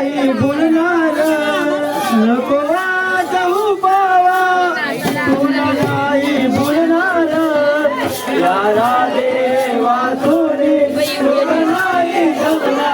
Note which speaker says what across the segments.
Speaker 1: नाही बोलणार. नको जाऊ बावा तुला नाही बोलणार याला देवा सोडे नाही जमणार.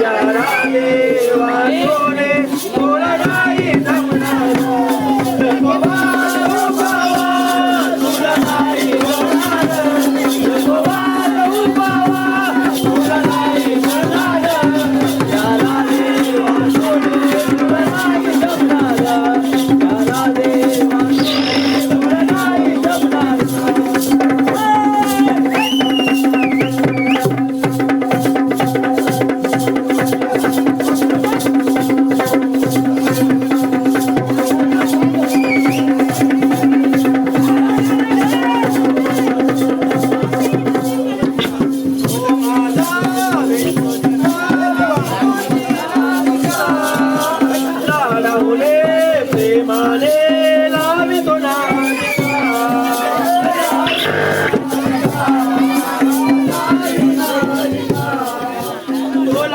Speaker 1: Yara de varones,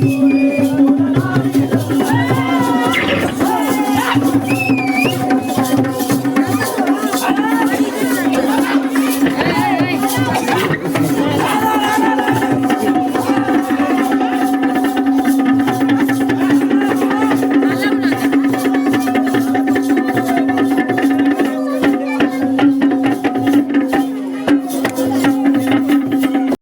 Speaker 1: Lord.